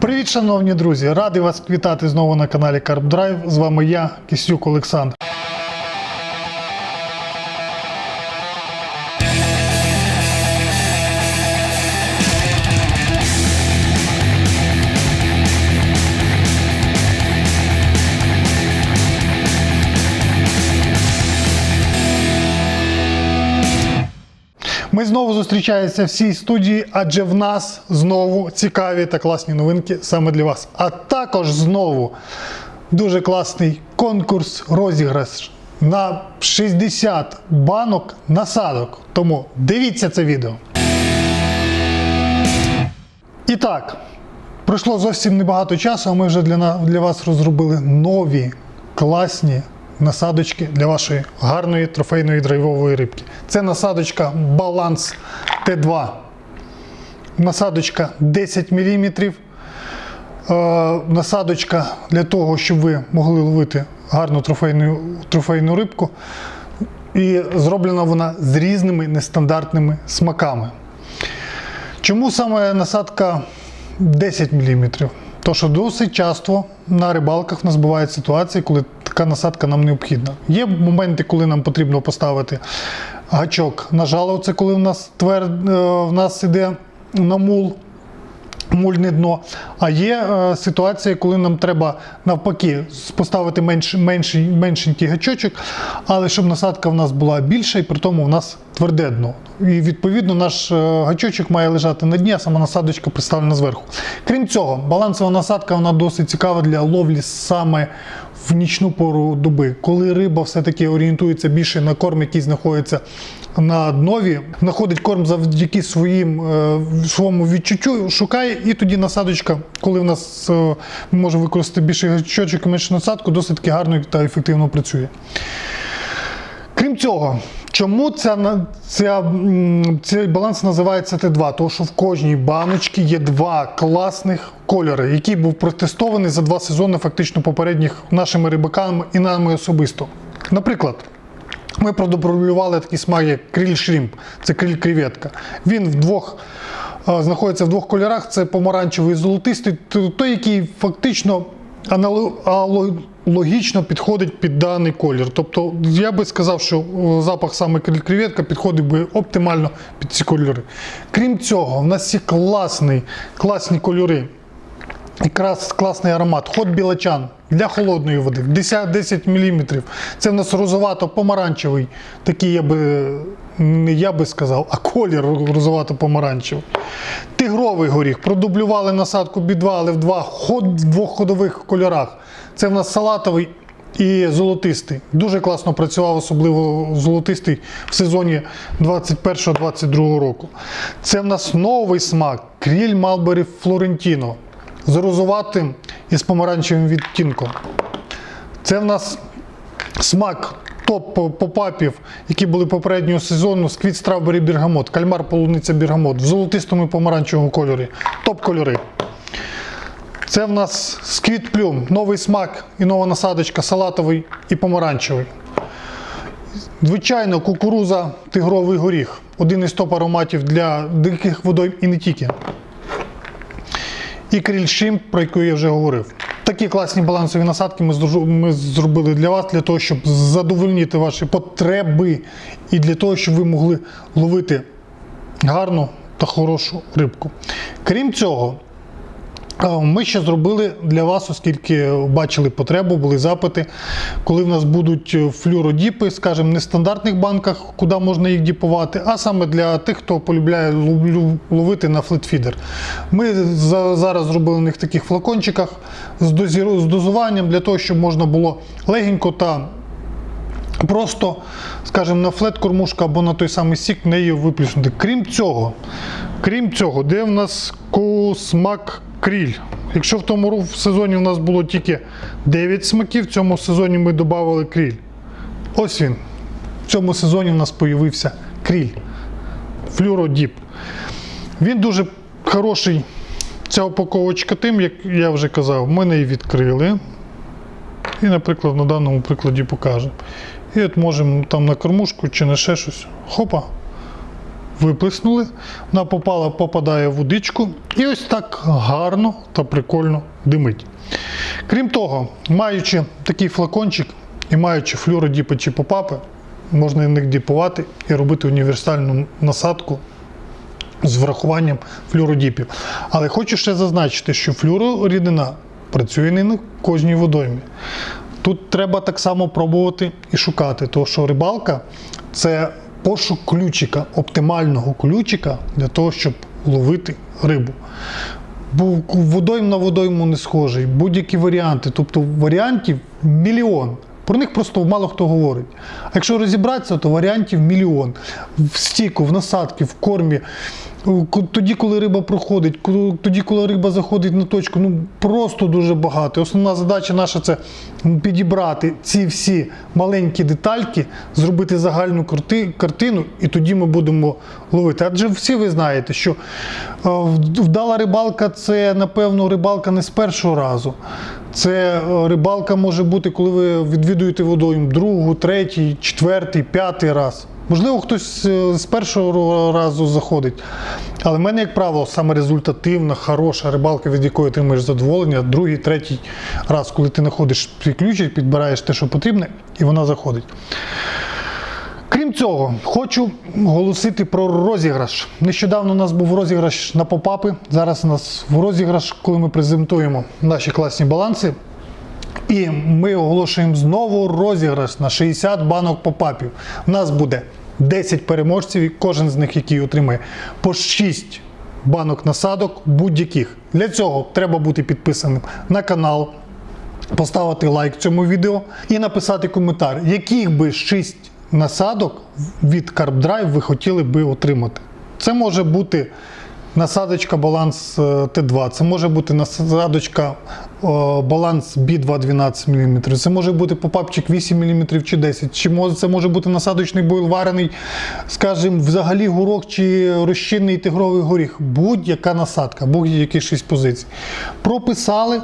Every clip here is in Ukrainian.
Привіт, шановні друзі! Радий вас вітати знову на каналі CarpDrive. З вами я, Кисюк Олександр. Ми знову зустрічаємося в цій студії, адже в нас знову цікаві та класні новинки саме для вас. А також знову дуже класний конкурс розіграш на 60 банок насадок. Тому дивіться це відео. І так, пройшло зовсім небагато часу, а ми вже для, для вас розробили нові класні насадочки для вашої гарної трофейної драйвової рибки. Це насадочка Balance T2. Насадочка 10 мм. Е, насадочка для того, щоб ви могли ловити гарну трофейну, трофейну рибку. І зроблена вона з різними нестандартними смаками. Чому саме насадка 10 мм? То що досить часто на рибалках в нас бувають ситуації, коли така насадка нам необхідна. Є моменти, коли нам потрібно поставити гачок на жало, це коли в нас твер, е, в нас іде на мул. Мульне дно. А є е, ситуація, коли нам треба навпаки поставити менш, менший, меншенький гачочок, але щоб насадка в нас була більша, і при тому в нас тверде дно. І відповідно наш е, гачочок має лежати на дні, а сама насадочка представлена зверху. Крім цього, балансова насадка вона досить цікава для ловлі саме в нічну пору доби, коли риба все-таки орієнтується більше на корм, який знаходиться на днові, знаходить корм завдяки своїм е, своєму відчуттю, шукає, і тоді насадочка, коли в нас е, ми можемо використати більше гачочок і менше насадку, досить таки гарно та ефективно працює. Крім цього, чому ця, ця, цей баланс називається Т2? Тому що в кожній баночці є два класних кольори, які був протестований за два сезони, фактично попередніх нашими рибаками і нами особисто. Наприклад, ми продублювали такий смак, як кріль шрімп, це кріль креветка. Він в двох е, знаходиться в двох кольорах: це помаранчевий і золотистий, той, який фактично анало- логічно підходить під даний колір. Тобто, я би сказав, що е, запах саме кріль креветка підходить би оптимально під ці кольори. Крім цього, в нас є класний, класні кольори. Якраз класний аромат. Хот білачан для холодної води. 10, 10 мм. Це в нас розовато-помаранчевий. Такий я би не я би сказав, а колір розовато-помаранчевий. Тигровий горіх. Продублювали насадку B2, але в два ход, в двох ходових кольорах. Це в нас салатовий і золотистий. Дуже класно працював, особливо золотистий в сезоні 21-22 року. Це в нас новий смак. Кріль Малбері Флорентіно з розуватим і з помаранчевим відтінком. Це в нас смак топ попапів, які були попереднього сезону, сквіт Стравбері Біргамот, кальмар полуниця Біргамот в золотистому і помаранчевому кольорі. Топ-кольори. Це в нас сквіт плюм, новий смак і нова насадочка, салатовий і помаранчевий. Звичайно, кукуруза, тигровий горіх. Один із топ ароматів для диких водойм і не тільки і крільшим, про яку я вже говорив. Такі класні балансові насадки ми, зробили для вас, для того, щоб задовольнити ваші потреби і для того, щоб ви могли ловити гарну та хорошу рибку. Крім цього, Ми ще зробили для вас, оскільки бачили потребу, були запити, коли в нас будуть е, флюородіпи, скажімо, не в стандартних банках, куди можна їх діпувати, а саме для тих, хто полюбляє ловити на флетфідер. Ми зараз зробили них в таких флакончиках з, дозуванням для того, щоб можна було легенько та просто, скажімо, на флет-кормушка або на той самий сік нею виплюснути. Крім цього, крім цього, де в нас смак кріль? Якщо в тому в сезоні в нас було тільки 9 смаків, в цьому сезоні ми додали кріль. Ось він. В цьому сезоні в нас появився кріль. Флюродіп. Він дуже хороший. Ця упаковочка тим, як я вже казав, ми її відкрили. І, наприклад, на даному прикладі покажемо. І от можемо там на кормушку чи на ще щось. Хопа. Виплеснули, вона попала, попадає в водичку і ось так гарно та прикольно димить. Крім того, маючи такий флакончик і маючи флюородіпи чи попапи, можна їх діпувати і робити універсальну насадку з врахуванням флюородіпів. Але хочу ще зазначити, що флюорорідина працює не на кожній водоймі. Тут треба так само пробувати і шукати, тому що рибалка це пошук ключика, оптимального ключика для того, щоб ловити рибу. Водойм на водойму не схожий, будь-які варіанти. Тобто варіантів мільйон. Про них просто мало хто говорить. А якщо розібратися, то варіантів мільйон. В стіку, в насадки, в кормі. Ку- Тоді, коли риба проходить, тоді, коли риба заходить на точку, ну просто дуже багато. Основна задача наша це підібрати ці всі маленькі детальки, зробити загальну картину, і тоді ми будемо ловити. Адже всі ви знаєте, що е, вдала рибалка це, напевно, рибалка не з першого разу. Це е, рибалка може бути, коли ви відвідуєте водойм другу, третій, четвертий, п'ятий раз. Можливо, хтось е, з першого разу заходить. Але в мене, як правило, саме результативна, хороша рибалка, від якої отримуєш задоволення, другий, третій раз, коли ти знаходиш свій ключик, підбираєш те, що потрібне, і вона заходить. Крім цього, хочу оголосити про розіграш. Нещодавно у нас був розіграш на попапи. Зараз у нас в розіграш, коли ми презентуємо наші класні баланси. І ми оголошуємо знову розіграш на 60 банок попапів. У нас буде 10 переможців, і кожен з них, який отримає по 6 банок насадок будь-яких. Для цього треба бути підписаним на канал, поставити лайк цьому відео і написати коментар, яких би 6 насадок від CarpDrive ви хотіли би отримати. Це може бути насадочка баланс е, Т2, це може бути насадочка баланс B2 12 мм, це може бути попапчик 8 мм чи 10 чи це може бути насадочний бойл варений, скажімо, взагалі горох чи розчинний тигровий горіх. Будь-яка насадка, будь-які 6 позицій. Прописали.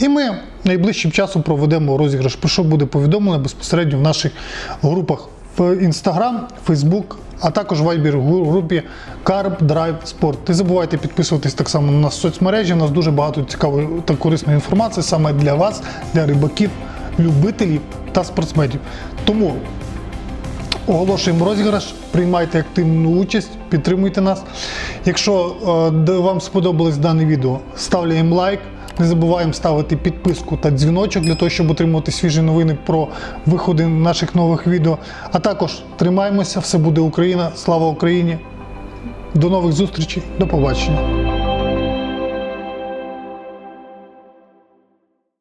І ми найближчим часом проведемо розіграш, про що буде повідомлено безпосередньо в наших групах в Instagram, Facebook, а також в Viber групі Carb Drive Sport. Не забувайте підписуватись так само на соцмережі. У нас дуже багато цікавої та корисної інформації саме для вас, для рибаків, любителів та спортсменів. Тому Оголошуємо розіграш, приймайте активну участь, підтримуйте нас. Якщо е, вам сподобалось дане відео, ставляємо лайк. Не забуваємо ставити підписку та дзвіночок для того, щоб отримувати свіжі новини про виходи наших нових відео. А також тримаємося, все буде Україна. Слава Україні! До нових зустрічей, до побачення!